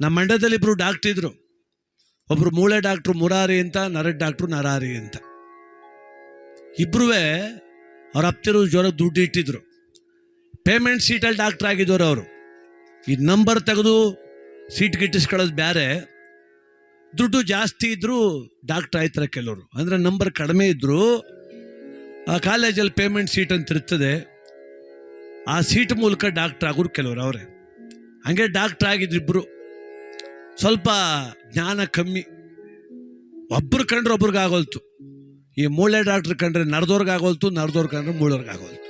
ನಮ್ಮ ಮಂಡ್ಯದಲ್ಲಿ ಇಬ್ಬರು ಡಾಕ್ಟ್ರ್ ಇದ್ರು. ಒಬ್ಬರು ಮೂಳೆ ಡಾಕ್ಟ್ರು ಮುರಾರಿ ಅಂತ ನರಡ್ ಡಾಕ್ಟ್ರು ನರಾರಿ ಅಂತ. ಇಬ್ಬರೂ ಅವ್ರ ಅಪ್ತಿರು ಜ್ವರ ದುಡ್ಡು ಇಟ್ಟಿದ್ರು. ಪೇಮೆಂಟ್ ಸೀಟಲ್ಲಿ ಡಾಕ್ಟ್ರ್ ಆಗಿದ್ದವರು ಅವರು. ಈ ನಂಬರ್ ತೆಗೆದು ಸೀಟ್ ಗಿಟ್ಟಿಸ್ಕೊಳ್ಳೋದು ಬೇರೆ ದುಡ್ಡು ಜಾಸ್ತಿ ಇದ್ದರೂ ಡಾಕ್ಟ್ರ್ ಆಯ್ತಾರೆ ಕೆಲವರು. ಅಂದರೆ ನಂಬರ್ ಕಡಿಮೆ ಇದ್ದರೂ ಆ ಕಾಲೇಜಲ್ಲಿ ಪೇಮೆಂಟ್ ಸೀಟ್ ಅಂತ ಇರ್ತದೆ. ಆ ಸೀಟ್ ಮೂಲಕ ಡಾಕ್ಟ್ರ್ ಆಗೋರು ಕೆಲವರು ಅವರೇ. ಹಂಗೆ ಡಾಕ್ಟ್ರ್ ಆಗಿದ್ರು ಇಬ್ರು. ಸ್ವಲ್ಪ ಜ್ಞಾನ ಕಮ್ಮಿ. ಒಬ್ರು ಕಂಡ್ರೆ ಒಬ್ರಿಗೆ ಆಗೋಲ್ತು ಈ ಮೂಳೆ ಡಾಕ್ಟ್ರ್ ಕಂಡ್ರೆ ನಡೆದೋರ್ಗಾಗೋಲ್ತು ನರ್ದವ್ರು ಕಂಡ್ರೆ ಮೂಳೋರ್ಗಾಗೋಲ್ತು.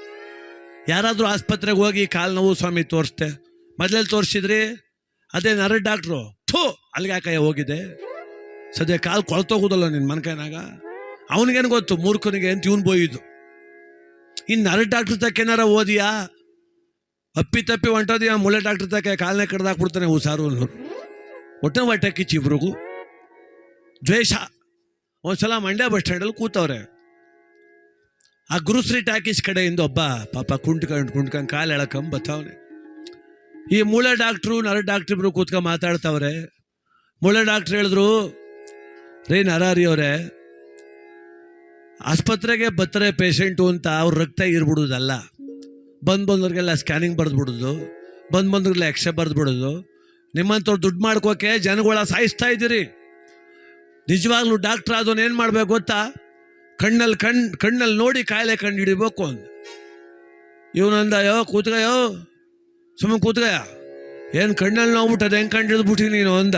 ಯಾರಾದರೂ ಆಸ್ಪತ್ರೆಗೆ ಹೋಗಿ ಕಾಲು ನೋವು ಸ್ವಾಮಿ ತೋರಿಸ್ತೆ ಮೊದಲಲ್ಲಿ ತೋರಿಸಿದ್ರಿ, ಅದೇ ನರ ಡಾಕ್ಟ್ರು. ಥೂ ಅಲ್ಲಿಗೆ ಹೋಗಿದೆ. ಸದ್ಯ ಕಾಲು ಕೊಳ್ತೋಗೋದಲ್ಲ ನಿನ್ನ ಮನ್ಕೈನಾಗ ಅವನಿಗೇನು ಗೊತ್ತು? ಮೂರ್ಖನಿಗೆ ಅಂತ ಇವನು ಬೋಯಿದ್ದು ಇನ್ನು ನರ ಡಾಕ್ಟ್ರ್ ತಕ್ಕೇನಾರ ಓದಿಯಾ? ಅಪ್ಪಿ ತಪ್ಪಿ ಹೊಂಟೋದಿಯಾ? ಮೂಳೆ ಡಾಕ್ಟ್ರ್ ತಕ್ಕ ಕಾಲನೇ ಕಡ್ದಾಕ್ಬಿಡ್ತಾನೆ ಹುಷಾರು ಅನ್ನೋರು. ಹೊಟ್ಟೆ ಕಿಚ್ಚಿ ಇಬ್ರಿಗೂ ದ್ವೇಷ ಒಂದ್ಸಲ ಮಂಡ್ಯ ಬಸ್ ಸ್ಟ್ಯಾಂಡಲ್ಲಿ ಕೂತವ್ರೆ. ಆ ಗುರುಶ್ರೀ ಟಾಕೀಸ್ ಕಡೆಯಿಂದ ಒಬ್ಬ ಪಾಪ ಕುಂಟ್ಕೊಂಡು ಕುಂಟ್ಕೊಂಡು ಕಾಲು ಎಳಕಂಬ ಬತ್ತವನೆ. ಈ ಮೂಳೆ ಡಾಕ್ಟ್ರು, ನರ ಡಾಕ್ಟ್ರ್ ಇಬ್ರು ಕೂತ್ಕೊಂಡು ಮಾತಾಡ್ತಾವ್ರೆ. ಮೂಳೆ ಡಾಕ್ಟ್ರ್ ಹೇಳಿದ್ರು, ರೇ ನರಾರಿ ಅವರೇ, ಆಸ್ಪತ್ರೆಗೆ ಬರ್ತಾರೆ ಪೇಷಂಟು ಅಂತ ಅವ್ರ ರಕ್ತ ಇರ್ಬಿಡೋದಲ್ಲ ಬಂದು ಬಂದವ್ರಿಗೆಲ್ಲ ಸ್ಕ್ಯಾನಿಂಗ್ ಬರೆದು ಬಿಡೋದು. ಬಂದು ಬಂದ್ರಿಗೆಲ್ಲ ಎಕ್ಸ್ರೇ ಬರೆದು ಬಿಡೋದು. ನಿಮ್ಮಂಥವ್ರು ದುಡ್ಡು ಮಾಡ್ಕೋಕೆ ಜನಗಳ ಸಾಯಿಸ್ತಾ ಇದ್ದೀರಿ. ನಿಜವಾಗ್ಲೂ ಡಾಕ್ಟ್ರ್ ಆದವನು ಏನು ಮಾಡ್ಬೇಕು ಗೊತ್ತಾ? ಕಣ್ಣಲ್ಲಿ ಕಣ್ ಕಣ್ಣಲ್ಲಿ ನೋಡಿ ಕಾಯಿಲೆ ಕಂಡು ಹಿಡಿಬೇಕು ಅಂದ ಇವನಂದಯೋ ಕೂತ್ಗಯೋ ಸುಮ್ಮನೆ ಕೂತ್ಗಯ ಏನು ಕಣ್ಣಲ್ಲಿ ನೋಡ್ಬಿಟ್ಟದೆ ಹೆಂಗೆ ಕಂಡು ಹಿಡಿದ್ಬಿಟ್ಟಿ ನೀನು? ಅಂದ.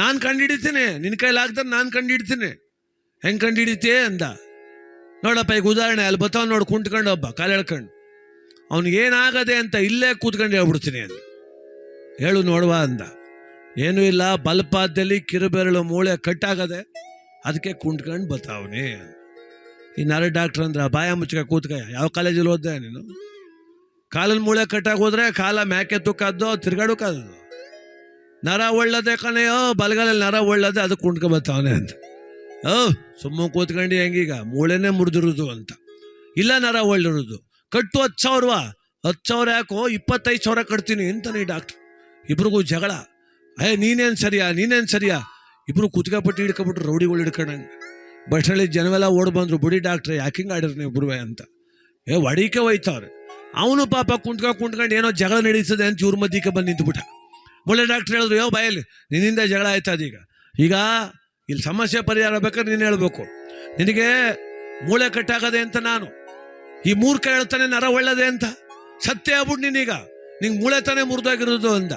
ನಾನು ಕಂಡು ಹಿಡಿತೀನಿ ನಿನ್ನ ಕೈಲಿ ಆಗ್ತಾನೆ ನಾನು ಕಂಡು ಹಿಡಿತೀನಿ ಹೆಂಗೆ ಕಂಡು ಹಿಡಿತೀಯ ಅಂದ. ನೋಡಪ್ಪ, ಈಗ ಉದಾಹರಣೆ, ಅಲ್ಲಿ ಬತ್ತವ್ ನೋಡಿ ಕುಂತ್ಕೊಂಡು ಒಬ್ಬ ಕಾಲು ಎಳ್ಕೊಂಡು ಅವ್ನಿಗೇನಾಗದೆ ಅಂತ ಇಲ್ಲೇ ಕೂತ್ಕೊಂಡು ಹೇಳ್ಬಿಡ್ತೀನಿ ಅಂದ. ಹೇಳು ನೋಡುವ ಅಂದ. ಏನೂ ಇಲ್ಲ ಬಲ್ಪಾದಲ್ಲಿ ಕಿರುಬೆರಳು ಮೂಳೆ ಕಟ್ಟಾಗದೆ ಅದಕ್ಕೆ ಕುಂಟ್ಕೊಂಡು ಬತ್ತಾವನಿ ಈ ನರ ಡಾಕ್ಟ್ರ್ ಅಂದ್ರೆ ಬಾಯ ಮುಚ್ಚಕ ಕೂತ್ಕ, ಯಾವ ಕಾಲೇಜಲ್ಲಿ ಓದ್ದೆ ನೀನು? ಕಾಲಲ್ಲಿ ಮೂಳೆ ಕಟ್ಟಾಗಿ ಹೋದ್ರೆ ಕಾಲ ಮ್ಯಾಕೆ ತುಕ್ಕದ್ದು ತಿರ್ಗಾಡೋಕ್ಕಾದ್ದು ನರ ಒಳ್ಳದೆ ಕಣೆಯೋ ಬಲಗಾಲಲ್ಲಿ ನರ ಒಳ್ಳದೆ, ಅದು ಕುಂಟ್ಕೊ ಬತ್ತಾವನೆ ಅಂತ ಓ, ಸುಮ್ಮ ಕೂತ್ಕೊಂಡು ಹೆಂಗೀಗ, ಮೂಳೆನೇ ಮುರಿದಿರೋದು ಅಂತ. ಇಲ್ಲ ನರ ಒಳ್ಳಿರೋದು, ಕಟ್ಟು ಹತ್ತು ಸಾವಿರವಾ? ಹತ್ತು ಸಾವಿರ ಯಾಕೋ, ಇಪ್ಪತ್ತೈದು ಸಾವಿರ ಕಟ್ತೀನಿ ಅಂತಾನೆ ಡಾಕ್ಟ್ರ್. ಇಬ್ರಿಗೂ ಜಗಳ. ಅಯ್ಯ ನೀನೇನು ಸರಿಯಾ? ನೀನೇನು ಸರಿಯಾ? ಇಬ್ರು ಕುತ್ಕಪಟ್ಟು ಹಿಡ್ಕೊಬಿಟ್ರು ರೌಡಿಗಳು ಹಿಡ್ಕೊಂಡಂಗೆ. ಬಸ್ಸಲ್ಲಿ ಜನವೆಲ್ಲ ಓಡ್ ಬಂದ್ರು, ಬುಡಿ ಡಾಕ್ಟ್ರೆ ಯಾಕಿಂಗ್ ಆಡಿರ್ ನೀವು ಇಬ್ರುವೆ ಅಂತ. ಏ ಒಡಿಕೆ ಹೋಯ್ತವ್ರೆ. ಅವನು ಪಾಪ ಕುಂತ್ಕೊಂಡು ಕುಂತ್ಕೊಂಡು ಏನೋ ಜಗಳ ನಡೀತದೆ ಅಂತ ಇವ್ರ ಮಧ್ಯಕ್ಕೆ ಬಂದು ನಿಂತ್ಬಿಟ್ಟ. ಒಳ್ಳೆ ಡಾಕ್ಟ್ರ್ ಹೇಳಿದ್ರು, ಯೋ, ಬಾಯಲ್ಲಿ, ನಿನ್ನಿಂದ ಜಗಳ ಆಯ್ತು ಈಗ ಈಗ, ಇಲ್ಲಿ ಸಮಸ್ಯೆ ಪರಿಹಾರ ಬೇಕಾದ್ರೆ ನೀನು ಹೇಳಬೇಕು. ನಿನಗೆ ಮೂಳೆ ಕಟ್ಟಾಗದೆ ಅಂತ ನಾನು. ಈ ಮೂರ್ಖ ಹೇಳ್ತಾನೆ ನರ ಒಳ್ಳೇದೆ ಅಂತ. ಸತ್ಯ ಆಗ್ಬಿಟ್ಟು ನೀನೀಗ. ನಿಂಗೆ ಮೂಳೆ ತಾನೇ ಮುರಿದೋಗಿರೋದು ಅಂದ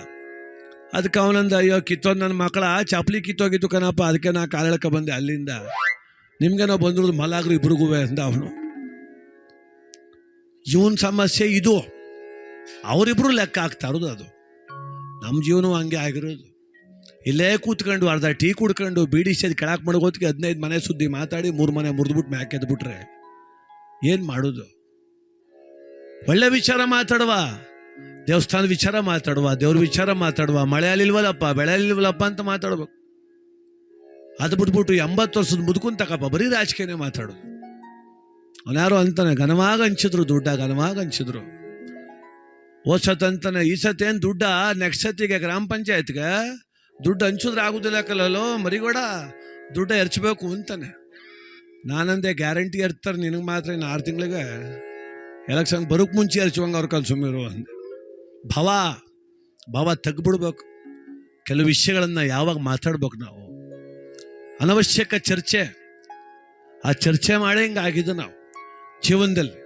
ಅದಕ್ಕೆ ಅವನಂದ, ಅಯ್ಯೋ, ಕಿತ್ತೋದು ನನ್ನ ಮಕ್ಕಳ ಚಪ್ಪಲಿ ಕಿತ್ತೋಗಿತ್ತು ಕಣಪ್ಪ, ಅದಕ್ಕೆ ನಾ ಕಾಲಕ್ಕೆ ಬಂದೆ ಅಲ್ಲಿಂದ. ನಿಮ್ಗೇನೋ ಬಂದಿರೋದು ಮಲಾಗ್ರು ಇಬ್ರಿಗೂ ಅಂದ ಅವನು. ಜೀವನ ಸಮಸ್ಯೆ ಇದು. ಅವರಿಬ್ರು ಲೆಕ್ಕ ಆಗ್ತಾ ಇರೋದು ಅದು. ನಮ್ಮ ಜೀವನ ಹಂಗೆ ಆಗಿರೋದು. ಇಲ್ಲೇ ಕೂತ್ಕೊಂಡು ಅರ್ಧ ಟೀ ಕುಡ್ಕೊಂಡು ಬೀಡಿ ಸೇದ್ ಕೆಳಕ್ ಮಾಡ್ಕೋತಿಗೆ ಹದಿನೈದು ಮನೆ ಸುದ್ದಿ ಮಾತಾಡಿ ಮೂರು ಮನೆ ಮುರಿದ್ಬಿಟ್ಟು ಮ್ಯಾಕ್ ಎದ್ಬಿಟ್ರೆ ಏನು ಮಾಡೋದು? ಒಳ್ಳೆ ವಿಚಾರ ಮಾತಾಡುವ. ದೇವಸ್ಥಾನದ ವಿಚಾರ ಮಾತಾಡುವ, ದೇವ್ರ ವಿಚಾರ ಮಾತಾಡುವ, ಮಳೆ ಅಲ್ಲಿಲ್ವಲ್ಲಪ್ಪ, ಬೆಳೆ ಅಲ್ಲಿಲ್ವಲ್ಲಪ್ಪ ಅಂತ ಮಾತಾಡ್ಬೇಕು. ಅದು ಬಿಟ್ಬಿಟ್ಟು ಎಂಬತ್ತು ವರ್ಷದ ಮುದುಕುನ್ ತಕಪ್ಪ, ಬರೀ ರಾಜಕೀಯನೇ ಮಾತಾಡೋದು. ಯಾರು ಅಂತಾನೆ, ಘನವಾಗ ಹಂಚಿದ್ರು ದುಡ್ಡ, ಘನವಾಗ ಹಂಚಿದ್ರು ಹೋದ್ ಅಂತಾನೆ, ಈ ಸತಿ ಏನು ದುಡ್ಡ ನೆಕ್ಸ್ಟ್ ಸತಿಗೆ ಗ್ರಾಮ ಪಂಚಾಯತ್ಗೆ ದುಡ್ಡು ಹಂಚಿದ್ರೆ ಆಗುದಿಲ್ಲ ಕಲ್ಲೋ ಮರಿಗೋಡ, ದುಡ್ಡ ಎರಚಬೇಕು ಅಂತಾನೆ. ನಾನಂದೆ ಗ್ಯಾರಂಟಿ ಎರ್ತಾರೆ ನಿನಗೆ ಮಾತ್ರ ಇನ್ನು ಆರು ತಿಂಗಳಿಗೆ. ಎಲೆಕ್ಷನ್ ಬರೋಕ್ಕೆ ಮುಂಚೆ ಎರ್ಚುವಂಗೆ ಅವ್ರ ಕಲ್ ಸುಮ್ಮಿರು ಅಂದೆ. ಭವ ಭವ ತೆಗ್ಬಿಡ್ಬೇಕು ಕೆಲವು ವಿಷಯಗಳನ್ನು ಯಾವಾಗ ಮಾತಾಡ್ಬೇಕು ನಾವು? ಅನವಶ್ಯಕ ಚರ್ಚೆ. ಆ ಚರ್ಚೆ ಮಾಡೇ ಹಿಂಗೆ ಆಗಿದ್ದು ನಾವು ಜೀವನದಲ್ಲಿ.